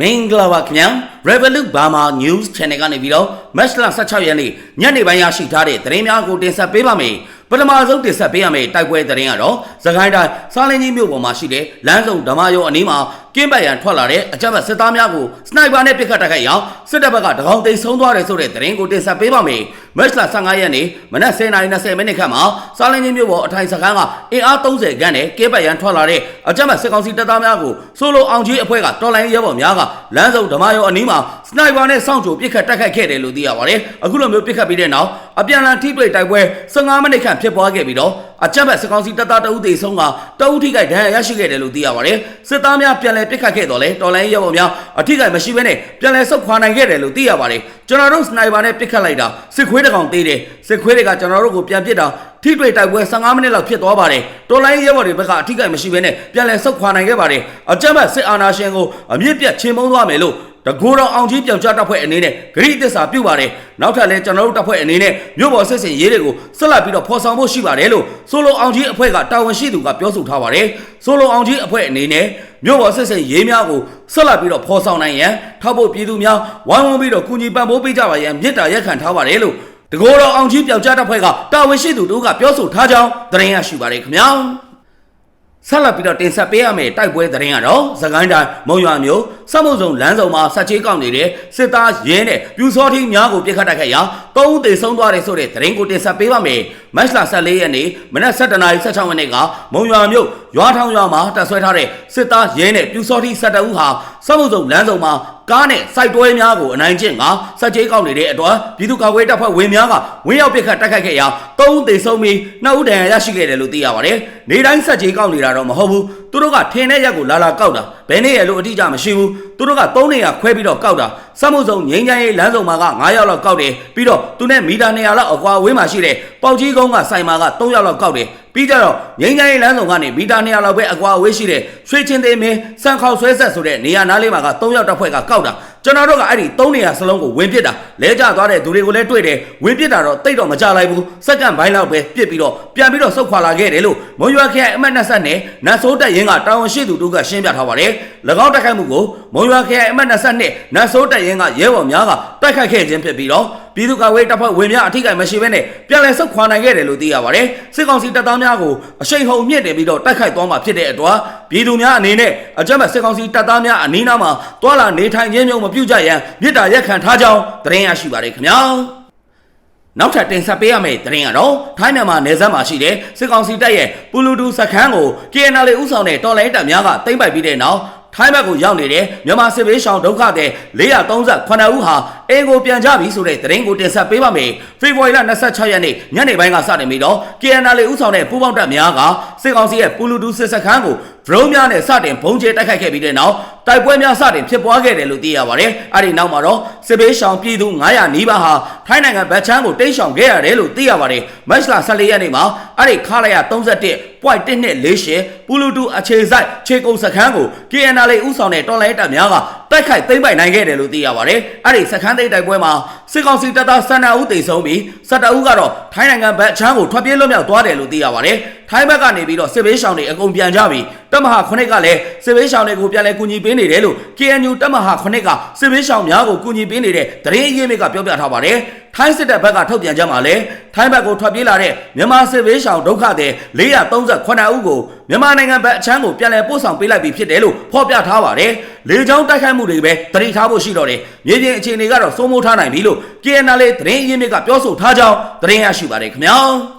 မင်္ဂလာပါခင်ဗျာ Revolut Burma News Channel ကနေပြီးတော့ Match လ16ရက်နေ့ညနေပိုင်းရရှိထားတဲ့သတင်းများကိုတင်ဆက်ပေးပါမယ်ပထမဆုံးတင်ဆက်ပေးရမယ့်တိုက်ပွဲသတင်းကတော့ သခိုင်းတိုင်းစားလင်းကြီးမြို့ပေါ်မှာရှိတဲ့လမ်းစုံဓမ္မရုံအနီးမှာကင်းပတ်ရန်ထွက်လာတဲ့အကြမ်းဖက်စစ်သားများကိုစနိုက်ပါနဲ့ပစ်ခတ်တိုက်ခိုက်ရာစစ်တပ်ဘက်ကတကောင်သိမ်းဆုံးသွားတယ်ဆိုတဲ့သတင်းကိုတင်ဆက်ပေးပါမယ်မတ်လ15ရက်နေ့မနက်10:20မိနစ်ခန့်မှာစားလင်းကြီးမြို့ပေါ်အထိုင်စခန်းကအင်အား30ခန်းနဲ့ကင်းပတ်ရန်ထွက်လာတဲ့အကြမ်းဖက်စစ်ကောင်စီတပ်သားများကိုဆိုလိုအောင်ကြီးအဖွဲ့ကတော်လိုင်းရဲဘော်များကလမ်းစုံဓမ္မရုံအနီးမှာစနိုက်ပါနဲ့စောင့်ကြိုပစ်ခတ်တိုက်ခိုက်ခဲ့တယ်လို့သိရပါတယ်အခုလိုမျိုးပစ်ခတ်ပြီးတဲ့နောက်အပြန်အလှန်ထိတွေ့တိုက်ပွဲ15မိနစ်ခန့်ဖြစ်ပွားခဲ့ပြီးတော့အကြမ်းဖက်စစ်ကောင်စီတပ်သားတအုပ်သေးဆုံးကတအုပ်ထိခိုက်ဒဏ်ရာရရှိခဲ့တယ်လို့သိရပါတယ်စစ်သားများပြန်လည်ပစ်ခတ်ခဲ့တော့လေတော်လိုင်းရဲဘော်များအထိခိုက်မရှိဘဲနဲ့ပြန်လည်ဆုတ်ခွာနိုင်ခဲ့တယ်လို့သိရပါတယ်ကျွန်တော်တို့စနိုက်ပါနဲ့ပစ်ခတ်လိုက်တာစစ်ခွေးတကောင်သေးတယ်စစ်ခွေးတွေကကျွန်တော်တို့ကိုပြန်ပစ်တာထိတွေ့တိုက်ပွဲ15မိနစ်လောက်ဖြစ်သွားပါတယ်တော်လိုင်းရဲဘော်တွေဘက်ကအထိခိုက်မရှိဘဲနဲ့ပြန်လည်ဆုတ်ခွာနိုင်ခဲ့ပါတယ်အကြမ်းဖက်စစ်အာဏာရှင်ကိုအမြင့်ပြတ်ချင်းမုံသွားမယ်လို့ တကူတော်အောင်ကြီးပြောင်ကြားတပ်ဖွဲ့အနေနဲ့ဂရိသစ္စာပြုပါတယ်နောက်ထပ်လည်းကျွန်တော်တို့တပ်ဖွဲ့အနေနဲ့မြို့ပေါ်စစ်စင်ရေးတွေကိုဆက်လက်ပြီးတော့ဖော်ဆောင်ဖို့ရှိပါတယ်လို့ဆိုလိုအောင်ကြီးအဖွဲ့ကတာဝန်ရှိသူကပြောဆိုထားပါတယ်ဆိုလိုအောင်ကြီးအဖွဲ့အနေနဲ့မြို့ပေါ်စစ်စင်ရေးများကိုဆက်လက်ပြီးတော့ဖော်ဆောင်နိုင်ရန်ထောက်ဖို့ပြည်သူများဝိုင်းဝန်းပြီးတော့ကူညီပံ့ပိုးပေးကြပါရန်မြစ်တာရက်ခံထားပါတယ်လို့တကူတော်အောင်ကြီးပြောင်ကြားတပ်ဖွဲ့ကတာဝန်ရှိသူတို့ကပြောဆိုထားကြောင်းသတင်းရရှိပါတယ်ခင်ဗျာ ဆက်လက်ပြီးတော့တင်ဆက်ပေးရမယ့်တိုက်ပွဲသတင်းကတော့သခိုင်းတိုင်းမုံရွာမြို့စက်မှုစုံလမ်းစုံမှာဆက်ချေးကောက်နေတဲ့စစ်သားရဲနဲ့ပြူစောထီးများကိုပြစ်ခတ်တိုက်ခိုက်ရာသုံးဦးသေဆုံးသွားတယ်ဆိုတဲ့သတင်းကိုတင်ဆက်ပေးပါမယ်။မတ်လ14ရက်နေ့မနက်7:16မိနစ်ကမုံရွာမြို့ရွာထောင်ရွာမှာတပ်ဆွဲထားတဲ့စစ်သားရဲနဲ့ပြူစောထီး12ဦးဟာစက်မှုစုံလမ်းစုံမှာ ကားနဲ့စိုက်တွဲများကိုအနိုင်ကျင့်ကဆက်ချေးကောက်နေတဲ့အတွက်ပြည်သူ့ကာကွယ်တပ်ဖွဲ့ဝင်များကဝင်းရောက်ပစ်ခတ်တိုက်ခိုက်ခဲ့ရာသုံးဦးသေဆုံးပြီးနှစ်ဦးဒဏ်ရာရရှိခဲ့တယ်လို့သိရပါတယ်။နေတိုင်းဆက်ချေးကောက်နေတာတော့မဟုတ်ဘူး။သူတို့ကထင်းတဲ့ရက်ကိုလာလာကောက်တာဘယ်နေ့ရလို့အတိအကျမရှိဘူး။သူတို့က3နေရခွဲပြီးတော့ကောက်တာ စက်မှုစုံငိမ့်ချမ်းရေးလမ်းစုံမှာက9ရောက်လောက်ကောက်တယ်ပြီးတော့သူနဲ့မီတာ200လောက်အကွာဝေးမှာရှိတဲ့ပေါက်ကြီးကုန်းကစိုင်မာက3ရောက်လောက်ကောက်တယ်ပြီးကြတော့ငိမ့်ချမ်းရေးလမ်းစုံကနေမီတာ200လောက်ပဲအကွာဝေးရှိတဲ့ရွှေချင်းသေးမင်းစံခေါဆွဲဆက်ဆိုတဲ့နေရာနားလေးမှာက3ရောက်တစ်ဖွဲ့ကကောက်တာ ကျွန်တော်တို့ကအဲ့ဒီ3နေရာစလုံးကိုဝင်ပစ်တာလဲကျသွားတဲ့သူတွေကိုလည်းတွေ့တယ်ဝင်ပစ်တာတော့တိတ်တော့မကြလိုက်ဘူးစက္ကန့်ပိုင်းလောက်ပဲပစ်ပြီးတော့ပြန်ပြီးတော့ဆုတ်ခွာလာခဲ့တယ်လို့မွန်ရွာခရိုင်အမှတ်20နဲ့နတ်ဆိုးတက်ရင်ကတာဝန်ရှိသူတို့ကရှင်းပြထားပါတယ်၎င်းတိုက်ခိုက်မှုကိုမွန်ရွာခရိုင်အမှတ်20နဲ့နတ်ဆိုးတက်ရင်ကရဲဘော်များက တိုက်ခိုက်ခဲ့ခြင်းဖြစ်ပြီးတော့ပြည်သူ့ကာကွယ်တပ်ဖွဲ့ဝင်များအထိကိမရှိဘဲနဲ့ပြန်လည်ဆုတ်ခွာနိုင်ခဲ့တယ်လို့သိရပါတယ်စစ်ကောင်စီတပ်သားများကိုအရှိန်ဟုန်မြင့်တင်ပြီးတော့တိုက်ခိုက်သွားမှာဖြစ်တဲ့အတွက်ပြည်သူများအနေနဲ့အကြမ်းဖက်စစ်ကောင်စီတပ်သားများအနီးနားမှာတွာလာနေထိုင်ခြင်းမျိုးမပြုကြရန်မြစ်တာရက်ခံထားကြောင်းသတင်းရရှိပါတယ်ခင်ဗျာနောက်ထပ်တင်ဆက်ပေးရမယ့်သတင်းကတော့ထိုင်းမြန်မာနယ်စပ်မှာရှိတဲ့စစ်ကောင်စီတပ်ရဲ့ပူလူတူစခန်းကို KNL ဥဆောင်တဲ့တော်လိုင်းတပ်များကသိမ်းပိုက်ပြီးတဲ့နောက်ထိုင်းဘက်ကိုရောက်နေတဲ့မြန်မာစစ်ဘေးရှောင်ဒုက္ခသည်438ဦးဟာအင်ကိုပြန်ကြပြီဆိုတဲ့သတင်းကိုတင်ဆက်ပေးပါမယ်။ဖေဖော်ဝါရီလ26ရက်နေ့ညနေပိုင်းကစတင်ပြီးတော့ KNL ဥဆောင်တဲ့ပူးပေါင်းတပ်များကစစ်ကောင်စီရဲ့ပူလူတူစစ်စခန်းကိုဒရုန်းများနဲ့စတင်ဘုံကျဲတိုက်ခိုက်ခဲ့ပြီးတဲ့နောက်တိုက်ပွဲများစတင်ဖြစ်ပွားခဲ့တယ်လို့သိရပါတယ်။အဲဒီနောက်မှာတော့စစ်ဘေးရှောင်ပြည်သူ900နီးပါးဟာထိုင်းနိုင်ငံဗတ်ချမ်းကိုတိတ်ရှောင်ခဲ့ရတယ်လို့သိရပါတယ်။မတ်လ14ရက်နေ့မှာအဲဒီခလာရ31 point 148ပူလူတူအခြေဆိုင်ခြေကုပ်စခန်းကို KNL ဥဆောင်တဲ့တော်လိုင်းတပ်များက တိုက်ခိုက်သိမ်းပိုက်နိုင်ခဲ့တယ်လို့သိရပါတယ်။အဲဒီစခန်းသိမ်းတိုက်ပွဲမှာစစ်ကောင်စီတပ်သား12ဦးသေဆုံးပြီး17ဦးကတော့ထိုင်းနိုင်ငံဗတ်ချမ်းကိုထွက်ပြေးလွတ်မြောက်သွားတယ်လို့သိရပါတယ်။ ထိုင်းဘက်ကနေပြီးတော့စစ်ဘေးရှောင်တွေအကုန်ပြန်ကြပြီ။တပ်မဟာ9ကလည်းစစ်ဘေးရှောင်တွေကိုပြန်လဲကူညီပေးနေတယ်လို့ KNU တပ်မဟာ9ကစစ်ဘေးရှောင်များကိုကူညီပေးနေတဲ့သတင်းအရင်းမြစ်ကပြောပြထားပါတယ်။ထိုင်းစစ်တပ်ဘက်ကထုတ်ပြန်ကြမှာလဲထိုင်းဘက်ကိုထွက်ပြေးလာတဲ့မြန်မာစစ်ဘေးရှောင်ဒုက္ခသည်438ဦးကိုမြန်မာနိုင်ငံဘက်အချမ်းကိုပြန်လည်ပို့ဆောင်ပေးလိုက်ပြီဖြစ်တယ်လို့ဖော်ပြထားပါတယ်။လေကြောင်းတိုက်ခိုက်မှုတွေပဲတတိထားဖို့ရှိတော့တယ်။မြေပြင်အခြေအနေကတော့စိုးမိုးထားနိုင်ပြီလို့ KNL သတင်းအရင်းမြစ်ကပြောဆိုထားကြောင်းသတင်းရရှိပါတယ်ခင်ဗျာ။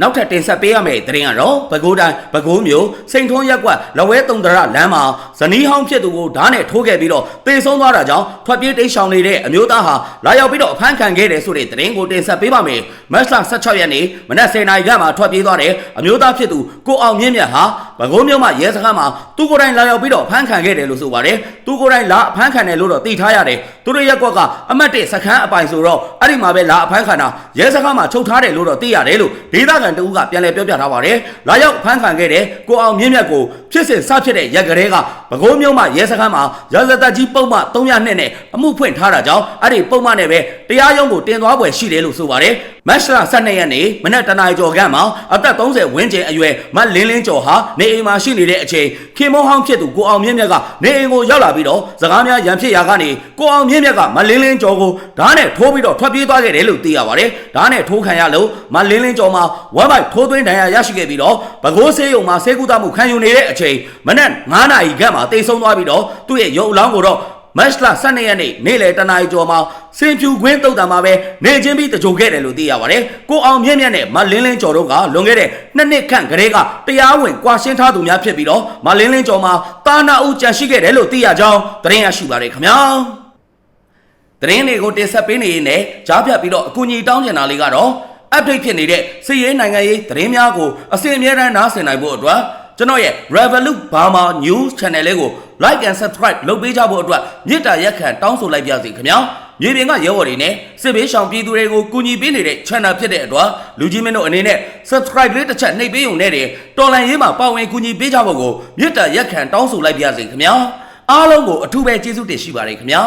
နောက်ထပ်တင်ဆက်ပေးရမယ့်သတင်းကတော့ပဲခူးတိုင်းပဲခူးမြို့စိန်ထွန်းရက်ကွက်လဝဲတုံတရလမ်းမှာဇနီးဟောင်းဖြစ်သူကိုဓာတ်နဲ့ထိုးခဲ့ပြီးတော့တေဆုံးသွားတာကြောင့်ထွက်ပြေးတိတ်ရှောင်နေတဲ့အမျိုးသားဟာလာရောက်ပြီးတော့အဖမ်းခံခဲ့တယ်ဆိုတဲ့သတင်းကိုတင်ဆက်ပေးပါမယ်။မတ်လ16ရက်နေ့မနက်10:00နာရီခန့်မှာထွက်ပြေးသွားတဲ့အမျိုးသားဖြစ်သူကိုအောင်မြင့်မြတ်ဟာပဲခူးမြို့မှာရဲစခန်းမှာသူကိုယ်တိုင်လာရောက်ပြီးတော့အဖမ်းခံခဲ့တယ်လို့ဆိုပါတယ်။သူကိုယ်တိုင်လာအဖမ်းခံတယ်လို့တော့သိထားရတယ်။သူတို့ရက်ကွက်ကအမတ်တစ်စခန်းအပိုင်ဆိုတော့အဲ့ဒီမှာပဲလာအဖမ်းခံတာရဲစခန်းမှာချုပ်ထားတယ်လို့တော့သိရတယ်လို့ဒေသခံတဦးကပြန်လည်ပြောပြထားပါတယ်။လာရောက်ဖမ်းခံခဲ့တဲ့ကိုအောင်မြင့်မြတ်ကိုဖြစ်စဉ်စဖြစ်တဲ့ရက်ကလေးကပဲခူးမြို့မှာရဲစခန်းမှာရာဇသက်ကြီးပုံမှ302နဲ့အမှုဖွင့်ထားတာကြောင့်အဲ့ဒီပုံမှန်နဲ့ပဲတရားရုံးကိုတင်သွားပွဲရှိတယ်လို့ဆိုပါတယ် မတ်လ12ရက်နေ့မနက်တနာရီကျော်ခန့်မှာအသက်30ဝန်းကျင်အရွယ်မလင်းလင်းကျော်ဟာနေအိမ်မှာရှိနေတဲ့အချိန်ခင်မုံဟောင်းဖြစ်သူကိုအောင်မြင့်မြတ်ကနေအိမ်ကိုရောက်လာပြီးတော့စကားများရန်ဖြစ်ရာကနေကိုအောင်မြင့်မြတ်ကမလင်းလင်းကျော်ကိုဓာတ်နဲ့ထိုးပြီးတော့ထွက်ပြေးသွားခဲ့တယ်လို့သိရပါတယ်။ဓာတ်နဲ့ထိုးခံရလို့မလင်းလင်းကျော်မှာဝက်ဘိုက်ထိုးသွင်းဒဏ်ရာရရှိခဲ့ပြီးတော့ပဲခူးဆေးရုံမှာဆေးကုသမှုခံယူနေတဲ့အချိန်မနက်9နာရီခန့်မှာတိတ်ဆုံးသွားပြီးတော့သူ့ရဲ့ရုပ်အလောင်းကိုတော့ မတ်လ12ရက်နေ့နေ့လယ်တနာရီကျော်မှာစင်ဖြူခွင်းတုတ်တံမှာပဲနေချင်းပြီးတကြိုခဲ့တယ်လို့သိရပါတယ်။ကိုအောင်မြင့်မြတ်နဲ့မလင်းလင်းကျော်တို့ကလွန်ခဲ့တဲ့နှစ်နှစ်ခန့်ကလေးကတရားဝင်ကွာရှင်းထားသူများဖြစ်ပြီးတော့မလင်းလင်းကျော်မှာတာနာဦးကြံရှိခဲ့တယ်လို့သိရကြောင်းသတင်းရရှိပါတယ်ခင်ဗျာ။သတင်းတွေကိုတင်ဆက်ပေးနေရင်းနဲ့ကြားပြပြီးတော့အကူအညီတောင်းကျင်တာလေးကတော့ update ဖြစ်နေတဲ့စီးရေးနိုင်ငံရေးသတင်းများကိုအစီအမြဲတမ်းနားဆင်နိုင်ဖို့အတွက် ကျွန်တော်ရဲ့ Revolut Burma News Channel လေးကို like and subscribe လုပ်ပေးကြဖို့အတွက်မြစ်တာရက်ခံတောင်းဆိုလိုက်ပါစီခင်ဗျာမြေပြင်ကရဲဘော်တွေနဲ့စစ်ဘေးရှောင်ပြည်သူတွေကိုကူညီပေးနေတဲ့ channel ဖြစ်တဲ့အတွက်လူကြီးမင်းတို့အနေနဲ့ subscribe လေးတစ်ချက်နှိပ်ပေးုံနဲ့တည်းတော်လန်ရေးမှာပါဝင်ကူညီပေးကြဖို့ကိုမြစ်တာရက်ခံတောင်းဆိုလိုက်ပါစီခင်ဗျာအားလုံးကိုအထူးပဲကျေးဇူးတင်ရှိပါတယ်ခင်ဗျာ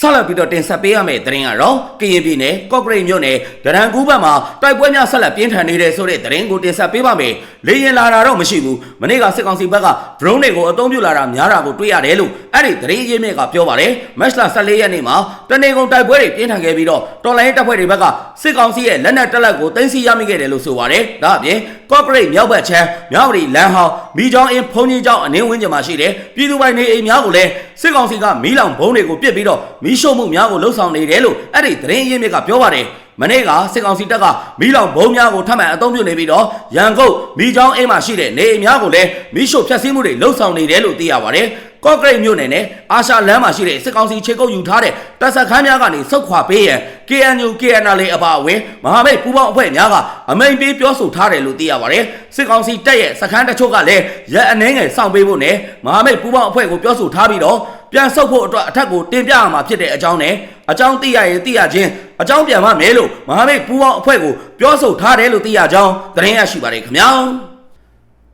ဆက်လက်ပြီးတော့တင်ဆက်ပေးရမယ့်သတင်းကတော့ကရင်ပြည်နယ်ကော့ကရိတ်မြို့နယ်ဒရန်ကူးဘက်မှာတိုက်ပွဲများဆက်လက်ပြင်းထန်နေတဲ့ဆိုတဲ့သတင်းကိုတင်ဆက်ပေးပါမယ်။လေရင်လာတာတော့မရှိဘူး။မနေ့ကစစ်ကောင်စီဘက်က drone တွေကိုအသုံးပြုလာတာများတာကိုတွေ့ရတယ်လို့အဲ့ဒီသတင်းရင်းမြစ်ကပြောပါတယ်။မတ်လ14ရက်နေ့မှာတနေကုန်တိုက်ပွဲတွေပြင်းထန်ခဲ့ပြီးတော့တော်လိုင်းတပ်ဖွဲ့တွေဘက်ကစစ်ကောင်စီရဲ့လက်နက်တက်လက်ကိုတင်စီရမိခဲ့တယ်လို့ဆိုပါတယ်။ဒါအပြင်ကော့ကရိတ်မြောက်ဘက်ချမ်းမြောက်ရီလမ်းဟောင်းမိချောင်းအင်းဖုန်ကြီးကျောင်းအနည်းဝန်းကျင်မှာရှိတဲ့ပြည်သူပိုင်နေအိမ်များကိုလည်းစစ်ကောင်စီကမီးလောင်ဘုံတွေကိုပစ်ပြီးတော့မီးရှို့မှုများကိုလှုပ်ဆောင်နေတယ်လို့အဲ့ဒီသတင်းရင်းမြစ်ကပြောပါတယ်မနေ့ကစစ်ကောင်စီတပ်ကမီးလောင်ဘုံများကိုထပ်မံအသုံးပြုနေပြီးတော့ရန်ကုန်မိချောင်းအိမ်မှာရှိတဲ့နေအိမ်များကိုလည်းမီးရှို့ဖျက်ဆီးမှုတွေလှုပ်ဆောင်နေတယ်လို့သိရပါတယ်ကော့ကရိတ်မြို့နယ်နဲ့အာရှလမ်းမှာရှိတဲ့စစ်ကောင်စီခြေကုပ်ယူထားတဲ့တပ်စခန်းများကနေစုတ်ခွာပေးရန် KNU KNL အပါအဝင်မဟာမိတ်ပူးပေါင်းအဖွဲ့များကအမိန်ပေးပြောဆိုထားတယ်လို့သိရပါတယ်စစ်ကောင်စီတပ်ရဲ့စခန်းတချို့ကလည်းရက်အနှဲငယ်စောင့်ပေးဖို့နဲ့မဟာမိတ်ပူးပေါင်းအဖွဲ့ကိုပြောဆိုထားပြီးတော့ ပြန်ဆုတ်ဖို့အတွက်အထက်ကိုတင်ပြရမှာဖြစ်တဲ့အကြောင်းနဲ့အကြောင်းသိရရင်သိရချင်းအကြောင်းပြန်မမဲလို့မဟာမိတ်ပူးပေါင်းအဖွဲ့ကိုပြောဆိုထားတယ်လို့သိရကြောင်းသတင်းရရှိပါတယ်ခင်ဗျာ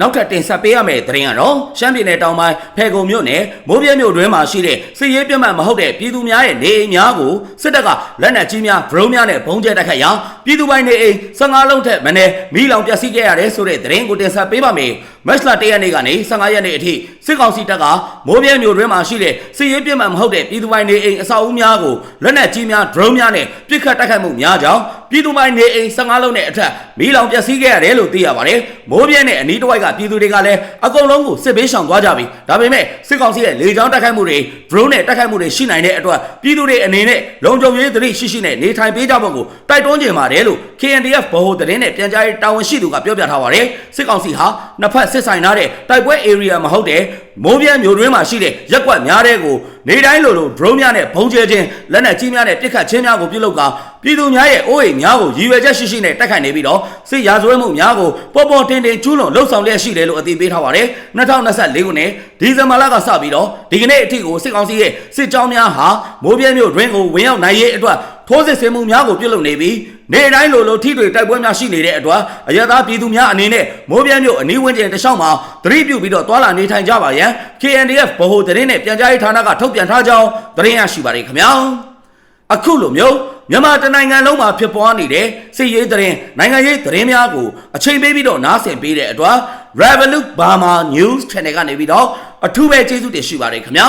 နောက်ထပ်တင်ဆက်ပေးရမယ့်သတင်းကတော့ရှမ်းပြည်နယ်တောင်ပိုင်းဖဲခုံမြို့နယ်မိုးပြဲမြို့တွင်းမှာရှိတဲ့စစ်ရေးပြတ်မှတ်မဟုတ်တဲ့ပြည်သူများရဲ့နေအိမ်များကိုစစ်တပ်ကလက်နက်ကြီးများဒရုန်းများနဲ့ဘုံကျဲတိုက်ခိုက်ရာပြည်သူပိုင်းနေအိမ်15လုံးထက်မနည်းမိလောင်ပျက်စီးခဲ့ရတယ်ဆိုတဲ့သတင်းကိုတင်ဆက်ပေးပါမယ်။မတ်လ1ရက်နေ့ကနေ15ရက်နေ့အထိစစ်ကောင်စီတပ်ကမိုးပြဲမြို့တွင်းမှာရှိတဲ့စစ်ရေးပြတ်မှတ်မဟုတ်တဲ့ပြည်သူပိုင်းနေအိမ်အဆောက်အဦများကိုလက်နက်ကြီးများဒရုန်းများနဲ့ပစ်ခတ်တိုက်ခိုက်မှုများကြောင့်ပြည်သူပိုင်းနေအိမ်15လုံးနဲ့အထက်မိလောင်ပျက်စီးခဲ့ရတယ်လို့သိရပါတယ်။မိုးပြဲနဲ့အနီးတစ်ဝိုက်ကပြည်သူတွေကလည်းအကုန်လုံးကိုစစ်ဘေးရှောင်သွားကြပြီ။ဒါပေမဲ့စစ်ကောင်စီရဲ့လေကြောင်းတိုက်ခိုက်မှုတွေ drone နဲ့တိုက်ခိုက်မှုတွေရှိနိုင်တဲ့အတွက်ပြည်သူတွေအနေနဲ့လုံခြုံရေးသတိရှိရှိနဲ့နေထိုင်ပေးကြဖို့ကိုတိုက်တွန်းကြပါတယ်လို့ KNDF ဗဟိုသတင်းနဲ့ပြန်ကြားရေးတာဝန်ရှိသူကပြောပြထားပါတယ်။စစ်ကောင်စီဟာနှစ်ဖက်စစ်ဆိုင်ထားတဲ့တိုက်ပွဲ area မဟုတ်တဲ့မိုးပြဲမျိုးတွင်းမှာရှိတဲ့ရက်ကွက်များတဲ့ကိုနေတိုင်းလိုလို drone များနဲ့ဘုံကျဲခြင်းလက်နက်ကြီးများနဲ့ပစ်ခတ်ခြင်းများကိုပြုလုပ်ကာပြည်သူများရဲ့အိုးအိမ်များကိုရည်ရွယ်ချက်ရှိရှိနဲ့တိုက်ခိုက်နေပြီးတော့စစ်ရာဇဝတ်မှုများကိုပေါ်ပေါ်တင်တင်ကျူးလွန်လှုပ်ဆောင်လျက်ရှိတယ်လို့အသိပေးထားပါတယ်2024ခုနှစ်ဒီဇင်ဘာလကစပြီးတော့ဒီကနေ့အထိကိုစစ်ကောင်စီရဲ့စစ်ကြောင်းများဟာမိုးပြဲမြို့တွင်းကိုဝင်ရောက်နိုင်ရေးအတွက်ထိုးစစ်ဆင်မှုများကိုပြုလုပ်နေပြီး နေတိုင်းလိုလိုထိတွေတိုက်ပွဲများရှိနေတဲ့အတွက်အရသာပြည်သူများအနေနဲ့မိုးပြဲမြို့အနီးဝန်းကျင်တခြားမှာသတိပြုပြီးတော့တွာလာနေထိုင်ကြပါရန် KNDF ဗဟိုသတင်းနဲ့ပြန်ကြားရေးဌာနကထုတ်ပြန်ထားကြောင်းသတင်းရရှိပါတယ်ခင်ဗျာအခုလိုမျိုးမြန်မာတနိုင်ငံလုံးမှာဖြစ်ပွားနေတဲ့စစ်ရေးသတင်းနိုင်ငံရေးသတင်းများကိုအချိန်ပေးပြီးတော့နားဆင်ပေးတဲ့အတွက် Revolut Burma News Channel ကနေပြီးတော့အထူးပဲကျေးဇူးတင်ရှိပါတယ်ခင်ဗျာ